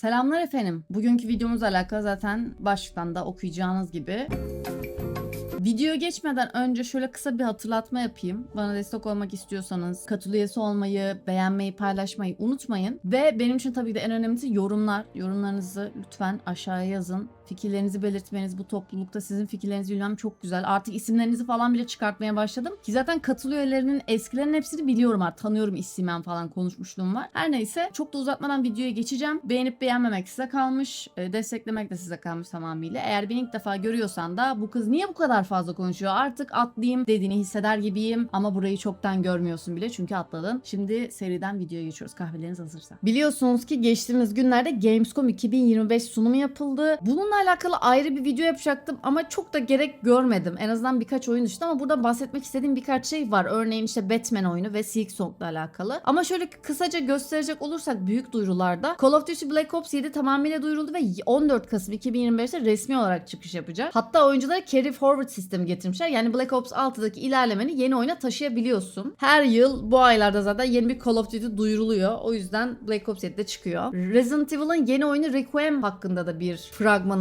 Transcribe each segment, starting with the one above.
Selamlar efendim. Bugünkü videomuzla alakalı zaten başlıktan da okuyacağınız gibi. Videoya geçmeden önce şöyle kısa bir hatırlatma yapayım. Bana destek olmak istiyorsanız katıl üyesi olmayı, beğenmeyi, paylaşmayı unutmayın. Ve benim için tabii de en önemlisi yorumlar. Yorumlarınızı lütfen aşağıya yazın. Fikirlerinizi belirtmeniz bu toplulukta sizin fikirlerinizi bilmem çok güzel. Artık isimlerinizi falan bile çıkartmaya başladım. Ki zaten katıl üyelerinin eskilerin hepsini biliyorum artık. Tanıyorum isimen falan konuşmuşluğum var. Her neyse çok da uzatmadan videoya geçeceğim. Beğenip beğenmemek size kalmış. e, Desteklemek de size kalmış tamamıyla. Eğer beni ilk defa görüyorsan da bu kız niye bu kadar fazla konuşuyor? Artık atlayayım dediğini hisseder gibiyim. Ama burayı çoktan görmüyorsun bile çünkü atladın. Şimdi seriden videoya geçiyoruz kahveleriniz hazırsa. Biliyorsunuz ki geçtiğimiz günlerde Gamescom 2025 sunumu yapıldı. Bununla alakalı ayrı bir video yapacaktım ama çok da gerek görmedim. En azından birkaç oyun dışında ama burada bahsetmek istediğim birkaç şey var. Örneğin işte Batman oyunu ve Silk Song'la alakalı. Ama şöyle kısaca gösterecek olursak büyük duyurularda Call of Duty Black Ops 7 tamamıyla duyuruldu ve 14 Kasım 2025'te resmi olarak çıkış yapacak. Hatta oyunculara carry forward sistemi getirmişler. Yani Black Ops 6'daki ilerlemeni yeni oyuna taşıyabiliyorsun. Her yıl bu aylarda zaten yeni bir Call of Duty duyuruluyor. O yüzden Black Ops 7'de çıkıyor. Resident Evil'ın yeni oyunu Requiem hakkında da bir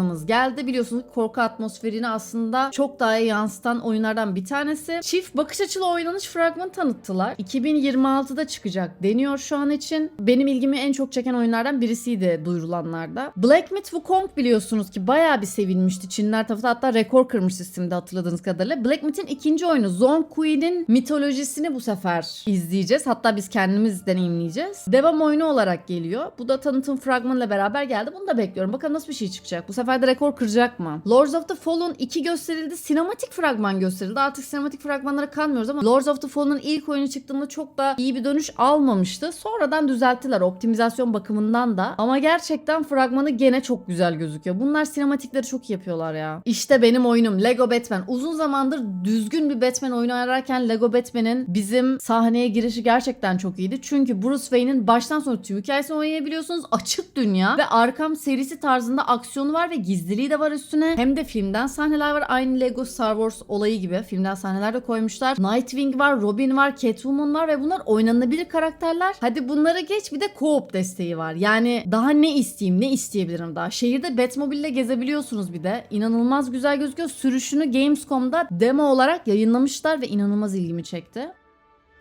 fragmanımız geldi. Biliyorsunuz korku atmosferini aslında çok daha iyi yansıtan oyunlardan bir tanesi. Çift bakış açılı oynanış fragmanı tanıttılar. 2026'da çıkacak deniyor şu an için. Benim ilgimi en çok çeken oyunlardan birisiydi duyurulanlarda. Black Myth Wukong biliyorsunuz ki bayağı bir sevilmişti. Çinler tarafında hatta rekor kırmış sistemde hatırladığınız kadarıyla. Black Myth'in ikinci oyunu Zone Queen'in mitolojisini bu sefer izleyeceğiz. Hatta biz kendimiz deneyimleyeceğiz. Devam oyunu olarak geliyor. Bu da tanıtım fragmanıyla beraber geldi. Bunu da bekliyorum. Bakalım nasıl bir şey çıkacak. Bu sefer de rekor kıracak mı? Lords of the Fallen 2 gösterildi. Sinematik fragman gösterildi. Artık sinematik fragmanlara kanmıyoruz ama Lords of the Fallen'ın ilk oyunu çıktığında çok da iyi bir dönüş almamıştı. Sonradan düzelttiler optimizasyon bakımından da. Ama gerçekten fragmanı gene çok güzel gözüküyor. Bunlar sinematikleri çok iyi yapıyorlar ya. İşte benim oyunum Lego Batman. Uzun zamandır düzgün bir Batman oyunu ararken Lego Batman'in bizim sahneye girişi gerçekten çok iyiydi. Çünkü Bruce Wayne'in baştan sona tüm hikayesini oynayabiliyorsunuz. Açık dünya ve Arkham serisi tarzında aksiyonu var ve gizliliği de var üstüne. Hem de filmden sahneler var. Aynı Lego Star Wars olayı gibi. Filmden sahneler de koymuşlar. Nightwing var, Robin var, Catwoman var ve bunlar oynanabilir karakterler. Hadi bunları geç bir de co-op desteği var. Yani daha ne isteyeyim, ne isteyebilirim daha. Şehirde Batmobile ile gezebiliyorsunuz bir de. İnanılmaz güzel gözüküyor. Sürüşünü Gamescom'da demo olarak yayınlamışlar ve inanılmaz ilgimi çekti.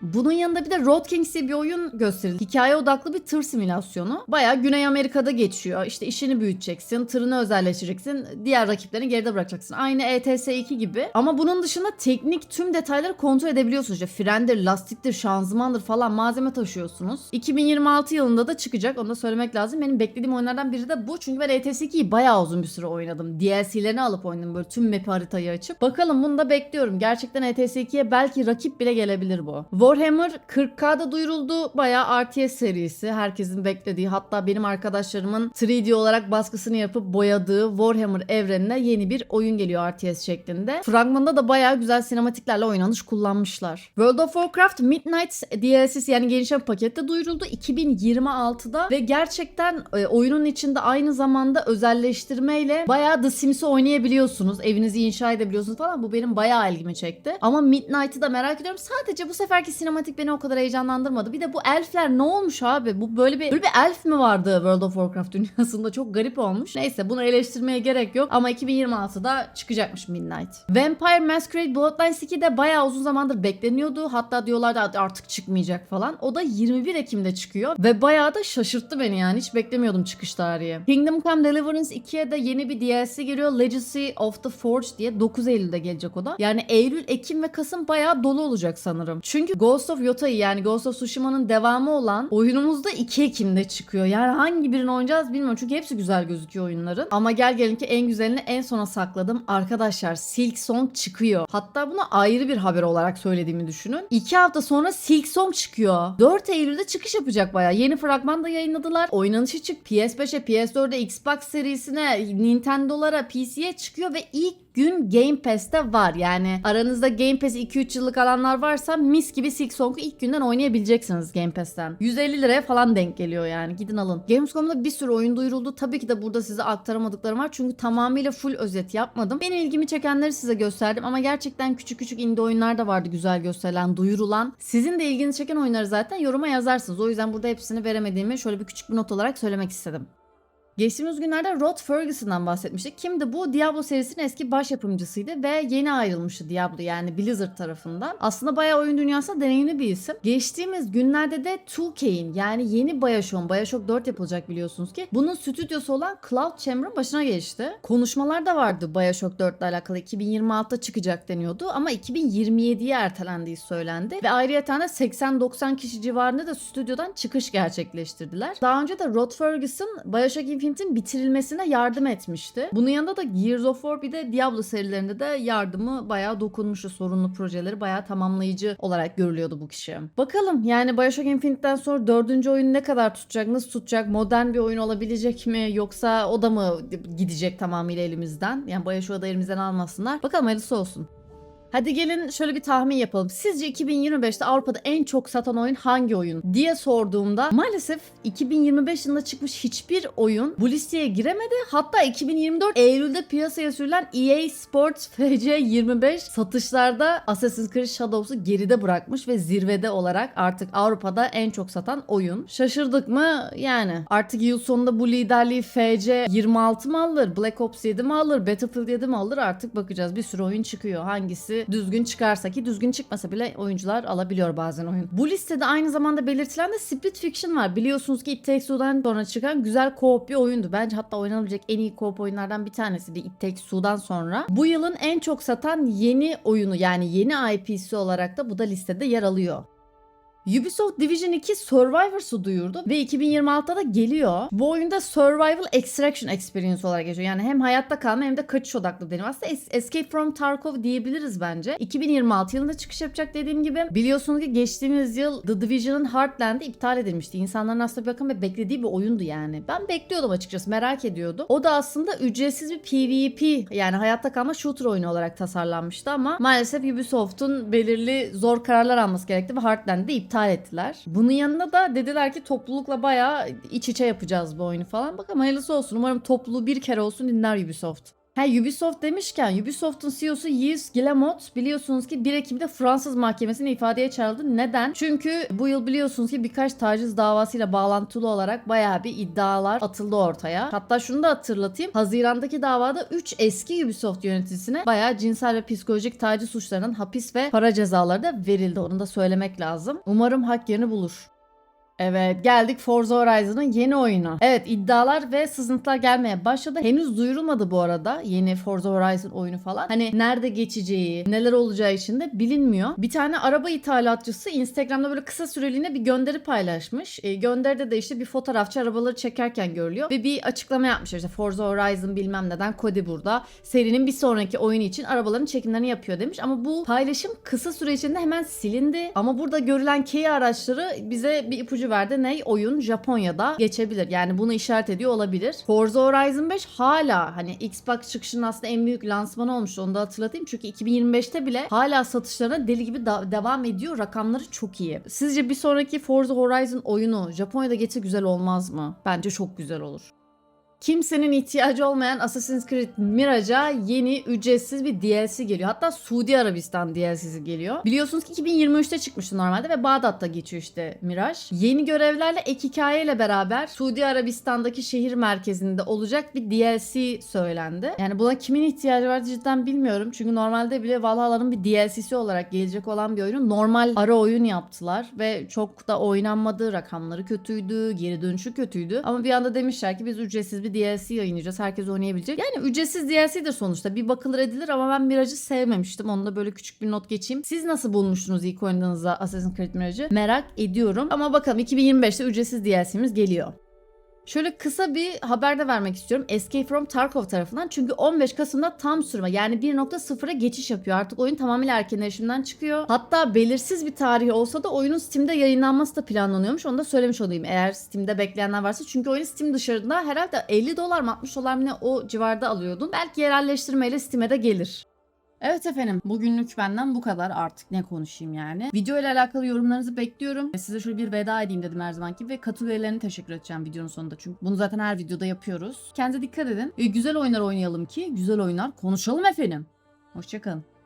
Bunun yanında bir de Road Kings diye bir oyun gösterildi. Hikaye odaklı bir tır simülasyonu. Bayağı Güney Amerika'da geçiyor. İşte işini büyüteceksin, tırını özelleştireceksin, diğer rakiplerini geride bırakacaksın. Aynı E ETS 2 gibi. Ama bunun dışında teknik tüm detayları kontrol edebiliyorsunuz. İşte frendir, lastiktir, şanzımandır falan malzeme taşıyorsunuz. 2026 yılında da çıkacak. Onu da söylemek lazım. Benim beklediğim oyunlardan biri de bu. Çünkü ben ETS 2'yi bayağı uzun bir süre oynadım. DLC'lerini alıp oynadım böyle tüm map haritayı açıp. Bakalım bunu da bekliyorum. Gerçekten ETS 2'ye belki rakip bile gelebilir bu. Warhammer 40K'da duyuruldu. Bayağı RTS serisi. Herkesin beklediği hatta benim arkadaşlarımın 3D olarak baskısını yapıp boyadığı Warhammer evrenine yeni bir oyun geliyor RTS şeklinde. Fragmanda da bayağı güzel sinematiklerle oynanış kullanmışlar. World of Warcraft Midnight DLC'si yani gelişen pakette duyuruldu 2026'da ve gerçekten e, oyunun içinde aynı zamanda özelleştirmeyle bayağı The Sims'i oynayabiliyorsunuz. Evinizi inşa edebiliyorsunuz falan. Bu benim bayağı ilgimi çekti. Ama Midnight'ı da merak ediyorum. Sadece bu seferki sinematik beni o kadar heyecanlandırmadı. Bir de bu elfler ne olmuş abi? Bu böyle bir böyle bir elf mi vardı World of Warcraft dünyasında? Çok garip olmuş. Neyse bunu eleştirmeye gerek yok. Ama 2026'da çıkacakmış Midnight. Vampire Masquerade Bloodlines 2 de bayağı uzun zamandır bekleniyordu. Hatta diyorlardı artık çıkmayacak falan. O da 21 Ekim'de çıkıyor. Ve bayağı da şaşırttı beni yani. Hiç beklemiyordum çıkış tarihi. Kingdom Come Deliverance 2'ye de yeni bir DLC geliyor. Legacy of the Forge diye 9 Eylül'de gelecek o da. Yani Eylül, Ekim ve Kasım bayağı dolu olacak sanırım. Çünkü Ghost of Yotei yani Ghost of Tsushima'nın devamı olan oyunumuz da 2 Ekim'de çıkıyor. Yani hangi birini oynayacağız bilmiyorum. Çünkü hepsi güzel gözüküyor oyunların. Ama gel gelin ki en güzelini en sona sakladım. Arkadaşlar Silk Song çıkıyor. Hatta bunu ayrı bir haber olarak söylediğimi düşünün. 2 hafta sonra Silk Song çıkıyor. 4 Eylül'de çıkış yapacak bayağı. Yeni fragman da yayınladılar. Oynanışı çık PS5'e, PS4'e, Xbox serisine, Nintendo'lara, PC'ye çıkıyor ve ilk gün Game Pass'te var. Yani aranızda Game Pass 2-3 yıllık alanlar varsa mis gibi Silk Song'u ilk günden oynayabileceksiniz Game Pass'ten. 150 liraya falan denk geliyor yani. Gidin alın. Gamescom'da bir sürü oyun duyuruldu. Tabii ki de burada size aktaramadıklarım var. Çünkü tamamıyla full özet yapmadım. Benim ilgimi çekenleri size gösterdim ama gerçekten küçük küçük indie oyunlar da vardı güzel gösterilen, duyurulan. Sizin de ilginizi çeken oyunları zaten yoruma yazarsınız. O yüzden burada hepsini veremediğimi şöyle bir küçük bir not olarak söylemek istedim. Geçtiğimiz günlerde Rod Ferguson'dan bahsetmiştik. Kimdi bu? Diablo serisinin eski baş yapımcısıydı ve yeni ayrılmıştı Diablo yani Blizzard tarafından. Aslında bayağı oyun dünyasında deneyimli bir isim. Geçtiğimiz günlerde de 2K'in yani yeni Bioshock'un, Bioshock 4 yapılacak biliyorsunuz ki. Bunun stüdyosu olan Cloud Chamber'ın başına geçti. Konuşmalar da vardı Bioshock 4 ile alakalı. 2026'da çıkacak deniyordu ama 2027'ye ertelendiği söylendi. Ve ayrıyeten de 80-90 kişi civarında da stüdyodan çıkış gerçekleştirdiler. Daha önce de Rod Ferguson Bioshock Infinite'in bitirilmesine yardım etmişti. Bunun yanında da Gears of War bir de Diablo serilerinde de yardımı bayağı dokunmuştu. Sorunlu projeleri bayağı tamamlayıcı olarak görülüyordu bu kişi. Bakalım yani Bioshock Infinite'den sonra dördüncü oyun ne kadar tutacak, nasıl tutacak, modern bir oyun olabilecek mi yoksa o da mı gidecek tamamıyla elimizden? Yani Bioshock'u da elimizden almasınlar. Bakalım hayırlısı olsun. Hadi gelin şöyle bir tahmin yapalım. Sizce 2025'te Avrupa'da en çok satan oyun hangi oyun diye sorduğumda maalesef 2025 yılında çıkmış hiçbir oyun bu listeye giremedi. Hatta 2024 Eylül'de piyasaya sürülen EA Sports FC 25 satışlarda Assassin's Creed Shadows'u geride bırakmış ve zirvede olarak artık Avrupa'da en çok satan oyun. Şaşırdık mı? Yani artık yıl sonunda bu liderliği FC 26 mı alır? Black Ops 7 mi alır? Battlefield 7 mi alır? Artık bakacağız. Bir sürü oyun çıkıyor. Hangisi düzgün çıkarsa ki düzgün çıkmasa bile oyuncular alabiliyor bazen oyun. Bu listede aynı zamanda belirtilen de Split Fiction var. Biliyorsunuz ki It Takes Two'dan sonra çıkan güzel co-op bir oyundu. Bence hatta oynanabilecek en iyi co-op oyunlardan bir tanesiydi It Takes Two'dan sonra. Bu yılın en çok satan yeni oyunu yani yeni IP'si olarak da bu da listede yer alıyor. Ubisoft Division 2 Survivors'u duyurdu ve 2026'da da geliyor. Bu oyunda Survival Extraction Experience olarak geçiyor. Yani hem hayatta kalma hem de kaçış odaklı deniyor. Aslında Es- Escape from Tarkov diyebiliriz bence. 2026 yılında çıkış yapacak dediğim gibi. Biliyorsunuz ki geçtiğimiz yıl The Division'ın Heartland'i iptal edilmişti. İnsanların aslında bir bakın beklediği bir oyundu yani. Ben bekliyordum açıkçası merak ediyordum. O da aslında ücretsiz bir PvP yani hayatta kalma shooter oyunu olarak tasarlanmıştı ama maalesef Ubisoft'un belirli zor kararlar alması gerekti ve Heartland'i de iptal ettiler. Bunun yanında da dediler ki toplulukla bayağı iç içe yapacağız bu oyunu falan. Bakalım hayırlısı olsun. Umarım topluluğu bir kere olsun dinler Ubisoft. Ha Ubisoft demişken Ubisoft'un CEO'su Yves Guillemot biliyorsunuz ki 1 Ekim'de Fransız mahkemesine ifadeye çağrıldı. Neden? Çünkü bu yıl biliyorsunuz ki birkaç taciz davasıyla bağlantılı olarak bayağı bir iddialar atıldı ortaya. Hatta şunu da hatırlatayım. Hazirandaki davada 3 eski Ubisoft yöneticisine bayağı cinsel ve psikolojik taciz suçlarının hapis ve para cezaları da verildi. Onu da söylemek lazım. Umarım hak yerini bulur. Evet geldik Forza Horizon'ın yeni oyunu. Evet iddialar ve sızıntılar gelmeye başladı. Henüz duyurulmadı bu arada yeni Forza Horizon oyunu falan. Hani nerede geçeceği, neler olacağı için de bilinmiyor. Bir tane araba ithalatçısı Instagram'da böyle kısa süreliğine bir gönderi paylaşmış. E, gönderide de işte bir fotoğrafçı arabaları çekerken görülüyor. Ve bir açıklama yapmış işte Forza Horizon bilmem neden Cody burada. Serinin bir sonraki oyunu için arabaların çekimlerini yapıyor demiş. Ama bu paylaşım kısa süre içinde hemen silindi. Ama burada görülen Kia araçları bize bir ipucu verdi. Ne? Oyun Japonya'da geçebilir. Yani bunu işaret ediyor olabilir. Forza Horizon 5 hala hani Xbox çıkışının aslında en büyük lansmanı olmuştu. Onu da hatırlatayım. Çünkü 2025'te bile hala satışlarına deli gibi devam ediyor. Rakamları çok iyi. Sizce bir sonraki Forza Horizon oyunu Japonya'da geçse güzel olmaz mı? Bence çok güzel olur. Kimsenin ihtiyacı olmayan Assassin's Creed Mirage'a yeni ücretsiz bir DLC geliyor. Hatta Suudi Arabistan DLC'si geliyor. Biliyorsunuz ki 2023'te çıkmıştı normalde ve Bağdat'ta geçiyor işte Mirage. Yeni görevlerle ek hikayeyle beraber Suudi Arabistan'daki şehir merkezinde olacak bir DLC söylendi. Yani buna kimin ihtiyacı var cidden bilmiyorum. Çünkü normalde bile Valhalla'nın bir DLC'si olarak gelecek olan bir oyunu normal ara oyun yaptılar ve çok da oynanmadı. Rakamları kötüydü, geri dönüşü kötüydü. Ama bir anda demişler ki biz ücretsiz bir DLC yayınlayacağız. Herkes oynayabilecek. Yani ücretsiz DLC'dir sonuçta. Bir bakılır edilir ama ben Mirage'ı sevmemiştim. Onu da böyle küçük bir not geçeyim. Siz nasıl bulmuştunuz ilk oynadığınızda Assassin's Creed Mirage'ı? Merak ediyorum. Ama bakalım 2025'te ücretsiz DLC'miz geliyor. Şöyle kısa bir haber de vermek istiyorum Escape from Tarkov tarafından. Çünkü 15 Kasım'da tam sürme yani 1.0'a geçiş yapıyor. Artık oyun tamamıyla erken erişimden çıkıyor. Hatta belirsiz bir tarihi olsa da oyunun Steam'de yayınlanması da planlanıyormuş. Onu da söylemiş olayım eğer Steam'de bekleyenler varsa. Çünkü oyun Steam dışarıda herhalde 50 dolar mı 60 dolar mı ne o civarda alıyordun. Belki yerelleştirmeyle Steam'e de gelir. Evet efendim bugünlük benden bu kadar artık ne konuşayım yani. Video ile alakalı yorumlarınızı bekliyorum. Size şöyle bir veda edeyim dedim her zamanki ve katıl üyelerine teşekkür edeceğim videonun sonunda çünkü bunu zaten her videoda yapıyoruz. Kendinize dikkat edin. E, güzel oyunlar oynayalım ki güzel oyunlar konuşalım efendim. Hoşçakalın.